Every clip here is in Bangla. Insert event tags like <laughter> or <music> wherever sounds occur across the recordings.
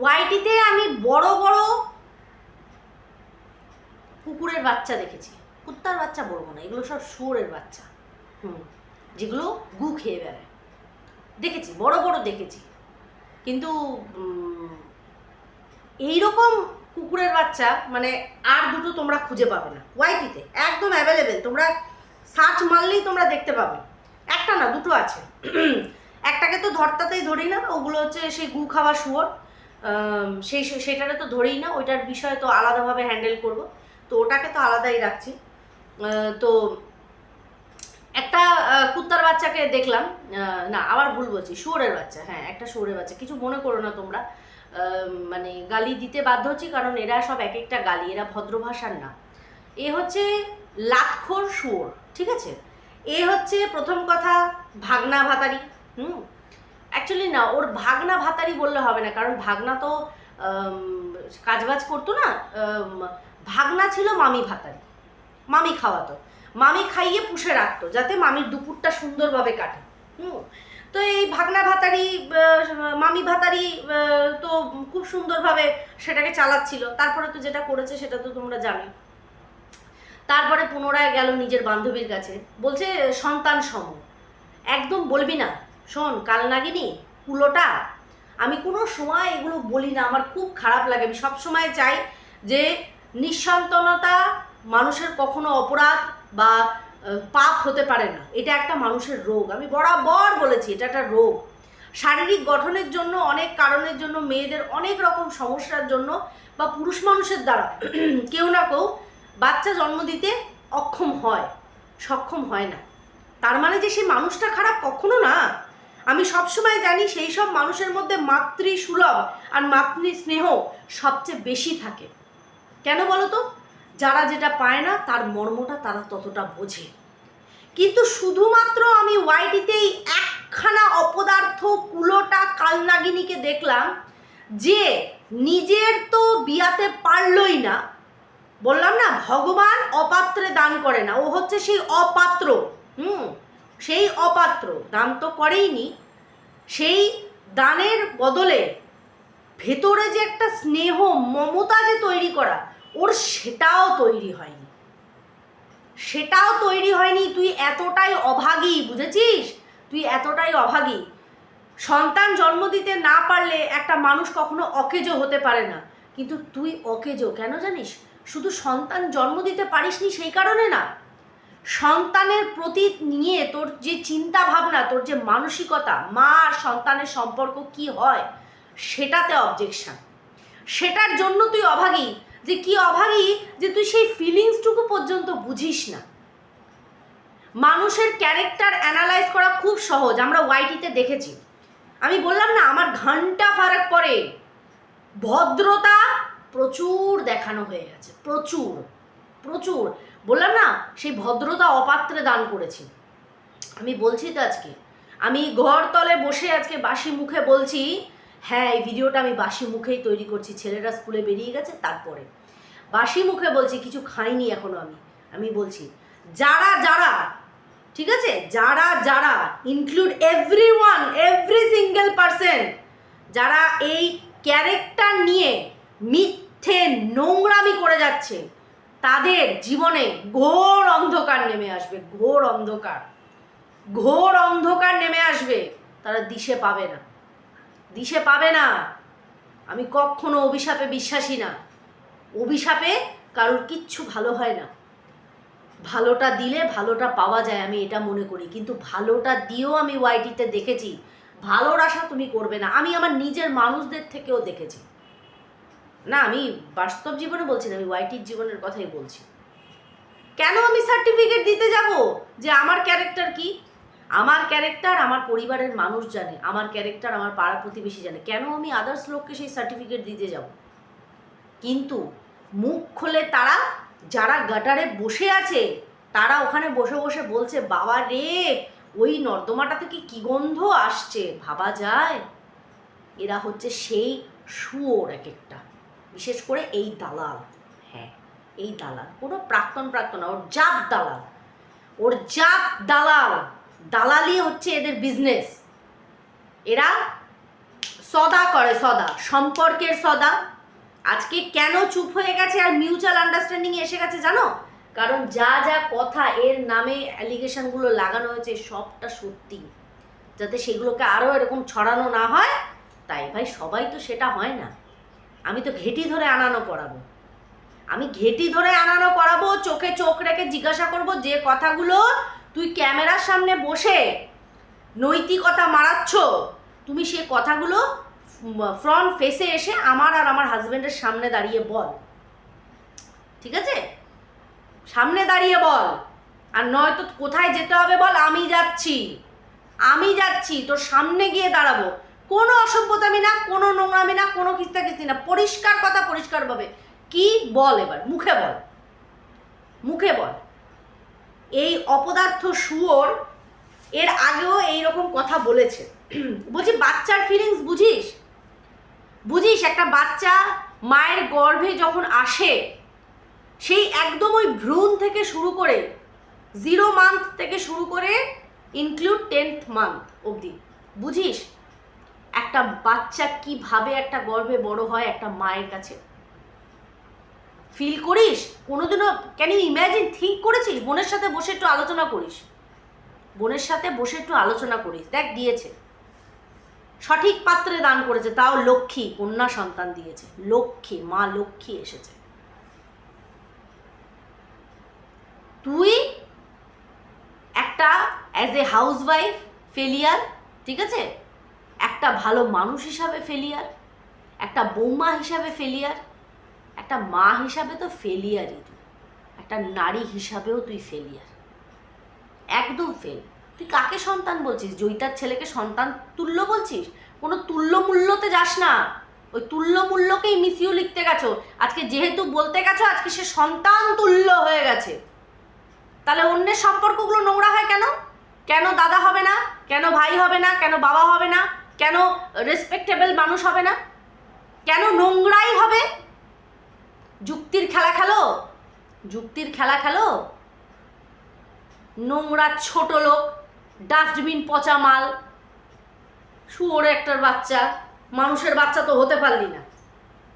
ওয়াইটিতে আমি বড় বড় কুকুরের বাচ্চা দেখেছি। কুত্তার বাচ্চা বলব না এগুলো সব শুয়োরের বাচ্চা। হুম। যেগুলো গু খেয়ে বেড়ায়। দেখেছি বড় বড় দেখেছি। কিন্তু এইরকম কুকুরের বাচ্চা মানে আর দুটো তোমরা খুঁজে পাবে না। ওয়াইটিতে একদম অ্যাভেলেবেল তোমরা সার্চ মারলেই তোমরা দেখতে পাবে। একটা না দুটো আছে। <clears throat> একটাকে তো ধরতাতেই ধরি না ওগুলো হচ্ছে সেই গু খাওয়া শুয়োর। সেই সেটারে তো ধরেই না ওইটার বিষয়ে তো আলাদাভাবে হ্যান্ডেল করব। তো ওটাকে তো আলাদাই রাখছি। তো একটা কুত্তার বাচ্চাকে দেখলাম। না, আবার ভুল বলছি, শুয়োরের বাচ্চা হ্যাঁ একটা শুয়োরের বাচ্চা। কিছু মনে করো না তোমরা। মানে গালি দিতে বাধ্য হচ্ছি, কারণ এরা সব এক একটা গালি, এরা ভদ্র ভাষার না। এ হচ্ছে লাতখোর শুয়োর, ঠিক আছে? এ হচ্ছে প্রথম কথা, ভাগনা ভাতারি, হুম? অ্যাকচুয়ালি না, ওর ভাগনা ভাতারি বললে হবে না, কারণ ভাগনা তো কাজবাজ করতো না ভাগনা ছিল মামি ভাতারি, মামি খাওয়াতো। মামি খাইয়ে পুষে রাখতো, যাতে মামির দুপুরটা সুন্দরভাবে কাটে। হুম, তো এই ভাগনা ভাতারি মামি ভাতারি তো খুব সুন্দরভাবে সেটাকে চালাচ্ছিল। তারপরে তো যেটা করেছে সেটা তো তোমরা জানো। তারপরে পুনরায় গেল নিজের বান্ধবীর কাছে। বলছে, সন্তান সম। একদম বলবি না শোন, কাল নাগিনি, কুলোটা, আমি কোনো সময় এগুলো বলি না, আমার খুব খারাপ লাগে। আমি সবসময় চাই যে নিঃসন্তানতা মানুষের কখনো অপরাধ বা পাপ হতে পারে না। এটা একটা মানুষের রোগ। আমি বরাবর বলেছি, এটা একটা রোগ। শারীরিক গঠনের জন্য, অনেক কারণের জন্য, মেয়েদের অনেক রকম সমস্যার জন্য বা পুরুষ মানুষের দ্বারা <clears throat> কেউ না কেউ বাচ্চা জন্ম দিতে অক্ষম হয়, সক্ষম হয় না। তার মানে যে সেই মানুষটা খারাপ কখনো না। আমি সবসময় জানি সেই সব মানুষের মধ্যে মাতৃ সুলভ আর মাতৃ স্নেহ সবচেয়ে বেশি থাকে। কেন বলো তো যারা যেটা পায় না, তার মর্মটা তারা ততটা বোঝে। কিন্তু শুধুমাত্র আমি ওয়াইটিতেই একখানা অপদার্থ কুলোটা কালনাগিনীকে দেখলাম, যে নিজের তো বিয়াতে পারলই না। বললাম না, ভগবান অপাত্রে দান করে না। ও হচ্ছে সেই অপাত্র। হুম, সেই অপাত্র। দান তো করেইনি। সেই দানের বদলে ভেতরে যে একটা স্নেহ, মমতা যে তৈরি করা, ওর সেটাও তৈরি হয়নি। সেটাও তৈরি হয়নি, তুই এতটাই অভাগী, বুঝেছিস? তুই এতটাই অভাগী। সন্তান জন্ম দিতে না পারলে একটা মানুষ কখনো অকেজো হতে পারে না। কিন্তু তুই অকেজো, কেন জানিস? শুধু সন্তান জন্ম দিতে পারিসনি সেই কারণে না। সন্তানের প্রতি নিয়ে তোর যে চিন্তা ভাবনা তোর যে মানসিকতা, মা আর সন্তানের সম্পর্ক কি হয়, সেটাতে অবজেকশন সেটার জন্য তুই অভাগী। যে কি অভাগী? যে তুই সেই ফিলিংসটুকু পর্যন্ত বুঝিস না। মানুষের ক্যারেক্টার অ্যানালাইজ করা খুব সহজ, আমরা ওয়াইটিতে দেখেছি। আমি বললাম না, আমার ঘণ্টা ফারাক পরে ভদ্রতা প্রচুর দেখানো হয়ে গেছে, প্রচুর। প্রচুর। বললাম না, সেই ভদ্রতা অপাত্রে দান করেছি। আমি বলছি তো আজকে, আমি ঘর তলে বসে আজকে বাসি মুখে বলছি হ্যাঁ এই ভিডিওটা আমি বাসি মুখেই তৈরি করছি, ছেলেরা স্কুলে বেরিয়ে গেছে, তারপরে। বাসি মুখে বলছি, কিছু খাইনি এখনও আমি। আমি বলছি, যারা যারা, ঠিক আছে? যারা যারা include every one every single person যারা এই ক্যারেক্টার নিয়ে মিথ্যে নোংরামি করে যাচ্ছে তাদের জীবনে ঘোর অন্ধকার নেমে আসবে, ঘোর অন্ধকার। ঘোর অন্ধকার নেমে আসবে, তারা দিশে পাবে না। দিশে পাবে না। আমি কখনো অভিশাপে বিশ্বাসী না। অভিশাপে কারোর কিচ্ছু ভালো হয় না। ভালোটা দিলে ভালোটা পাওয়া যায়, আমি এটা মনে করি। কিন্তু ভালোটা দিয়েও আমি ওয়াইটিতে দেখেছি, ভালোর আশা তুমি করবে না। আমি আমার নিজের মানুষদের থেকেও দেখেছি। না, আমি বাস্তব জীবনে বলছি না, আমি ওয়াইটির জীবনের কথাই বলছি। কেন আমি সার্টিফিকেট দিতে যাব যে আমার ক্যারেক্টার কি? আমার ক্যারেক্টার আমার পরিবারের মানুষ জানে, আমার ক্যারেক্টার আমার পাড়া প্রতিবেশী জানে। কেন আমি আদার্স লোককে সেই সার্টিফিকেট দিতে যাব? কিন্তু মুখ খোলে তারা, যারা গাটারে বসে আছে, তারা ওখানে বসে বসে বলছে, বাবা রে, ওই নর্দমাটা থেকে কি গন্ধ আসছে? ভাবা যায়? এরা হচ্ছে সেই শুয়োর এক একটা। বিশেষ করে এই দালাল। হ্যাঁ এই দালাল। কোনো প্রাক্তন প্রাক্তন ওর জাত দালাল। ওর জাত দালাল। দালালি হচ্ছে এদের বিজনেস এরা সদা করে, সদা। সম্পর্কের সদা। আজকে কেন চুপ হয়ে গেছে আর মিউচুয়াল আন্ডারস্ট্যান্ডিং এসে গেছে জানো? কারণ যা যা কথা এর নামে অ্যালিগেশনগুলো লাগানো হয়েছে, সবটা সত্যি। যাতে সেগুলোকে আরও এরকম ছড়ানো না হয়, তাই ভাই, সবাই তো সেটা হয় না। আমি তো ঘেটি ধরে আনানো করাবো। আমি ঘেটি ধরে আনানো করাবো, চোখে চোখ রেখে জিজ্ঞাসা করব যে কথাগুলো তুই ক্যামেরার সামনে বসে নৈতিকতা মারাচ্ছ, তুমি সে কথাগুলো ফ্রন্ট ফেসে এসে আমার আর আমার হাজবেন্ডের সামনে দাঁড়িয়ে বল। ঠিক আছে? সামনে দাঁড়িয়ে বল। আর নয়তো কোথায় যেতে হবে বল? আমি যাচ্ছি। আমি যাচ্ছি, তোর সামনে গিয়ে দাঁড়াবো। কোনো অসভ্যতামি না, কোনো নোংরামি না, কোনো কিস্তা কিস্তি না। পরিষ্কার কথা পরিষ্কারভাবে। কি বল এবার? মুখে বল। মুখে বল। এই অপদার্থ শুয়োর এর আগেও এই রকম কথা বলেছে। বলছি বাচ্চার ফিলিংস বুঝিস? বুঝিস, একটা বাচ্চা মায়ের গর্ভে যখন আসে, সেই একদম ওই ভ্রূণ থেকে শুরু করে জিরো মান্থ থেকে শুরু করে ইনক্লুড টেন্থ মান্থ অবধি। বুঝিস? একটা বাচ্চা কীভাবে একটা গর্ভে বড় হয় একটা মায়ের কাছে। ফিল করিস? কোনোদিনও ক্যান ইউ ইম্যাজিন থিঙ্ক করেছিস? বোনের সাথে বসে একটু আলোচনা করিস। বোনের সাথে বসে একটু আলোচনা করিস। দেখ, দিয়েছে। সঠিক পাত্রে দান করেছে, তাও লক্ষ্মী, কন্যা সন্তান দিয়েছে। লক্ষ্মী, মা লক্ষ্মী এসেছে। তুই একটা as a housewife failure ঠিক আছে? একটা ভালো মানুষ হিসাবে ফেলিয়ার একটা বৌমা হিসাবে ফেলিয়ার একটা মা হিসাবে তো ফেলিয়ারই তুই। একটা নারী হিসাবেও তুই ফেলিয়ার একদম ফেল তুই কাকে সন্তান বলছিস? জয়িতার ছেলেকে সন্তান তুল্য বলছিস? কোনো তুল্য মূল্যতে যাস না। ওই তুল্য মূল্যকেই মিসিউ লিখতে গেছো। আজকে যেহেতু বলতে গেছো, আজকে সে সন্তান তুল্য হয়ে গেছে। তাহলে অন্যের সম্পর্কগুলো নোংরা হয় কেন? কেন দাদা হবে না? কেন ভাই হবে না? কেন বাবা হবে না? কেন রেসপেক্টেবল মানুষ হবে না? কেন নোংরাই হবে? যুক্তির খেলা খেলো? যুক্তির খেলা খেলো? নোংরা ছোট লোক ডাস্টবিন পচা মাল, শুয়োর একটার বাচ্চা, মানুষের বাচ্চা তো হতে পারলি না।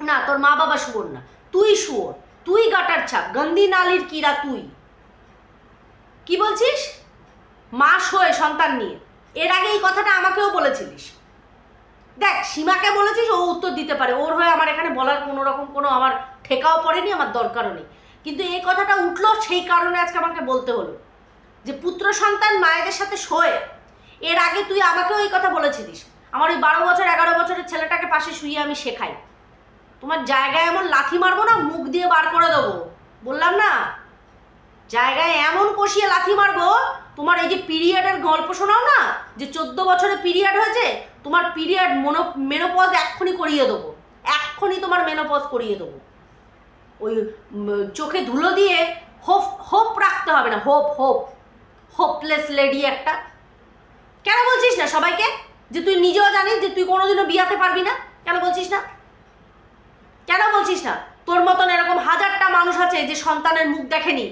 না, তোর মা বাবা শুয়োর না। তুই শুয়োর, তুই গাটার ছাপ, গন্দি নালির কিরা তুই। কি বলছিস? মা শোয় সন্তান নিয়ে। এর আগে এই কথাটা আমাকেও বলেছিলিস। দেখ, সীমাকে বলেছিস, ও উত্তর দিতে পারে। ওর হয়ে আমার এখানে বলার কোনো রকম কোনো আমার ঠেকাও পড়েনি, আমার দরকারও নেই। কিন্তু এই কথাটা উঠল, সেই কারণে আজকে আমাকে বলতে হলো। যে পুত্র সন্তান মায়েদের সাথে শোয়ে, এর আগে তুই আমাকেও এই কথা বলেছিলিস। আমার ওই বারো বছর, এগারো বছরের ছেলেটাকে পাশে শুয়ে আমি শেখাই। তোমার জায়গায় এমন লাথি মারবো না, মুখ দিয়ে বার করে দেবো। বললাম না, জায়গায় এমন কষিয়ে লাথি মারবো, তোমার এই যে পিরিয়ডের গল্প শোনাও না, যে চোদ্দ বছরে পিরিয়ড হয়েছে তোমার পিরিয়ড মনো মেনোপজ এক্ষুনি করিয়ে দেবো। এক্ষুনি তোমার মেনোপজ করিয়ে দেবো। ওই চোখে ধুলো দিয়ে হোপ হোপ রাখতে হবে না, হোপ হোপ। হোপলেস লেডি একটা। কেন বলছিস না সবাইকে? যে তুই নিজেও জানিস যে তুই কোনোদিনও বিয়াতে পারবি না? কেন বলছিস না? কেন বলছিস না? তোর মতন এরকম হাজারটা মানুষ আছে যে সন্তানের মুখ দেখেনি,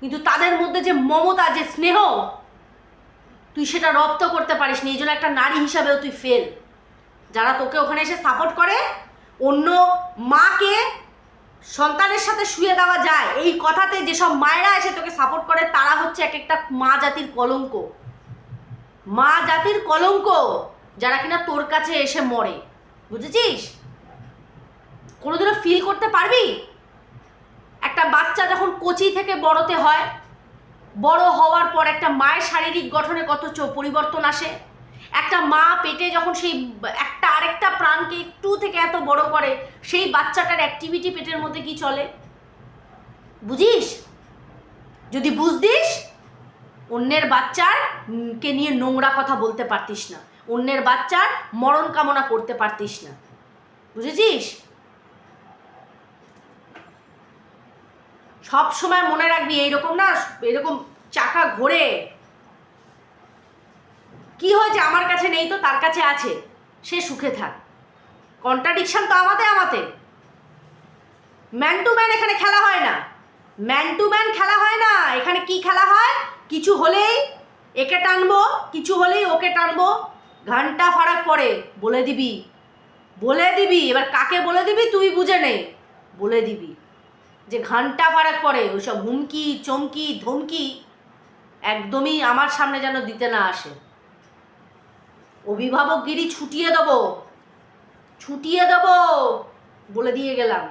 কিন্তু তাদের মধ্যে যে মমতা, যে স্নেহ তুই সেটা রপ্ত করতে পারিস নি, এই জন্য একটা নারী হিসাবেও তুই ফেল যারা তোকে ওখানে এসে সাপোর্ট করে, অন্য মাকে সন্তানের সাথে শুয়ে দেওয়া যায়। এই কথাতে যেসব মায়েরা এসে তোকে সাপোর্ট করে, তারা হচ্ছে এক একটা মা জাতির কলঙ্ক। মা জাতির কলঙ্ক, যারা কিনা তোর কাছে এসে মরে। বুঝেছিস? কোনোদিনও ফিল করতে পারবি? একটা বাচ্চা যখন কচি থেকে বড়তে হয় বড় হওয়ার পর একটা মায়ের শারীরিক গঠনে কত পরিবর্তন আসে? একটা মা পেটে যখন সেই একটা আরেকটা প্রাণকে একটু থেকে এত বড় করে, সেই বাচ্চাটার অ্যাক্টিভিটি পেটের মধ্যে কি চলে? বুঝিস? যদি বুঝতিস, অন্যের বাচ্চার কে নিয়ে নোংরা কথা বলতে পারতিস না। অন্যের বাচ্চার মরণ কামনা করতে পারতিস না। বুঝেছিস? সব সময় মনে রাখবি এইরকম না এরকম চাকা ঘোরে। কি হয়েছে আমার কাছে নেই তো, তার কাছে আছে। সে সুখে থাক। কন্ট্রাডিকশন তো আমাতে আমাতে ম্যান টু ম্যান এখানে খেলা হয় না। ম্যান টু ম্যান খেলা হয় না। এখানে কি খেলা হয়? কিছু হলেই একে টানবো, কিছু হলেই ওকে টানবো। ঘণ্টা ফারাক পড়ে বলে দিবি। বলে দিবি। এবার কাকে বলে দিবি? তুই বুঝে নে। বলে দিবি। যে ঘণ্টা ফারাক পড়ে ওইসব হুমকি, চমকি, ধমকি একদমই আমার সামনে যেন দিতে না আসে। অভিভাবকগিরি ছুটিয়ে দেবো ছুটিয়ে দেবো বলে দিয়ে গেলাম।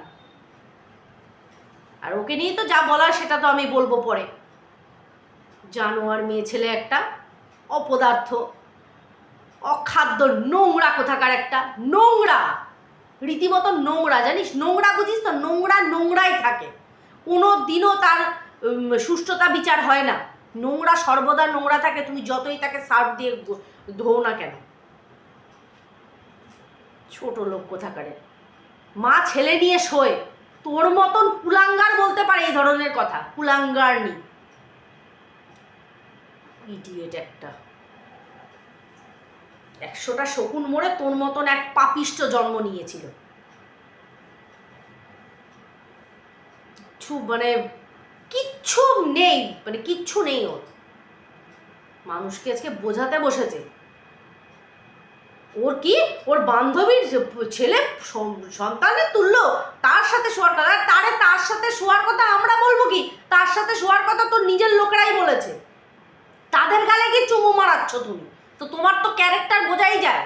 আর ওকে নিয়ে তো যা বলার সেটা তো আমি বলব পরে। জানোয়ার মেয়ে ছেলে একটা, অপদার্থ, অখাদ্য নোংরা কোথাকার একটা, নোংরা! রীতিমতো নোংরা, জানিস? নোংরা বুঝিস তো? নোংরা নোংরাই থাকে। কোনো দিনও তার সুষ্ঠুতা বিচার হয় না। নোংরা সর্বদা নোংরা থাকে, তুমি যতই তাকে সার্ফ দিয়ে ধোও না কেন? ছোট লোক কোথাকারে। মা ছেলে নিয়ে শোয়। তোর মতন কুলাঙ্গার বলতে পারে এই ধরনের কথা। কুলাঙ্গার নি ইডিয়েট একটা। একশোটা শকুন মোড়ে তোর মতন এক পাপিষ্ট জন্ম নিয়েছিল। মানে কিচ্ছু নেই মানে কিচ্ছু নেই ওর। মানুষকে আজকে বোঝাতে বসেছে। ওর কি? ওর বান্ধবীর ছেলে সন্তানের তুল্য, তার সাথে শোয়ার কথা। তারে তার সাথে শোয়ার কথা আমরা বলব কি? তার সাথে শোয়ার কথা তোর নিজের লোকেরাই বলেছে। তাদের গালে কি চুমু মারাচ্ছ তুমি? তো তোমার তো ক্যারেক্টার বোঝাই যায়।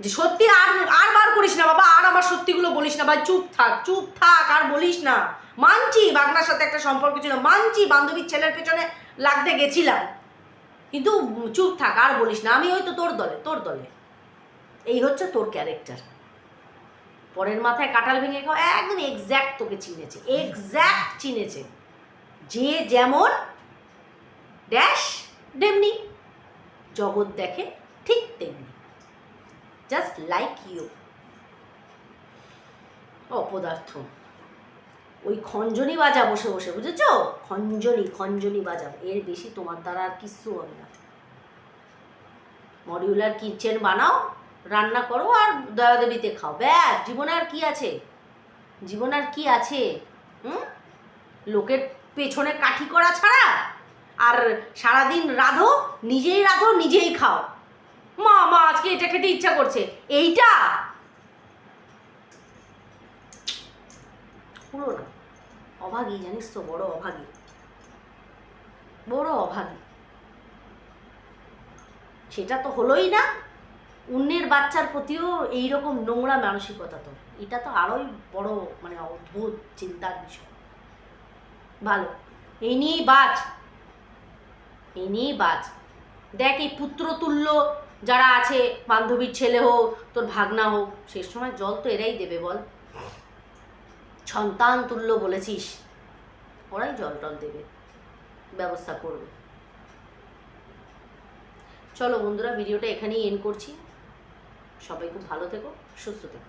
যে সত্যি আর আর বার করিস না বাবা, আর আমার সত্যিগুলো বলিস না। ভাই, চুপ থাক চুপ থাক, আর বলিস না। মানছি বাংলার সাথে একটা সম্পর্ক ছিল, মানছি বান্ধবীর ছেলের পেছনে লাগতে গেছিলাম। কিন্তু চুপ থাক, আর বলিস না। আমি ওই তো তোর দলে তোর দলে। এই হচ্ছে তোর ক্যারেক্টার পরের মাথায় কাটাল ভেঙে খাওয়া, একদম এক্স্যাক্ট তোকে চিনেছে এক্স্যাক্ট চিনেছে। যে যেমন ড্যাশ তেমনি জগৎ দেখে ঠিক তেমনি। জাস্ট লাইক ইউ অপদার্থ। ওই খঞ্জনি বাজা বসে বসে, বুঝেছ? খঞ্জনি খঞ্জনি বাজা এর বেশি তোমার দ্বারা আর কিচ্ছু হবে না। মডিউলার কিচেন বানাও, রান্না করো আর দয়াদেবীতে খাও। ব্যাস, জীবনে আর কি আছে? জীবন আর কি আছে? হুম? লোকের পেছনে কাঠি করা ছাড়া আর সারাদিন রাধো, নিজেই রাধো, নিজেই খাও। মা মা, আজকে এটা খেতে ইচ্ছা করছে। এইটা? পুরো অভাগী, জানিস তো, বড় অভাগী। বড় অভাগী। সেটা তো হলোই না। অন্যের বাচ্চার প্রতিও এইরকম নোংরা মানসিকতা তো এটা তো আরোই বড় মানে অদ্ভুত চিন্তার বিষয়। ভালো। এই নিয়েই বাজ। নিয়েই বাজ। দেখ এই পুত্রতুল্য যারা আছে, বান্ধবীর ছেলে হোক, তোর ভাগনা হোক শেষ সময় জল তো এরাই দেবে বল। সন্তান তুল্য বলেছিস, ওরাই জল টল দেবে, ব্যবস্থা করবে। চলো বন্ধুরা, ভিডিওটা এখানেই এন্ড করছি। সবাই খুব ভালো থেকো, সুস্থ থেকো।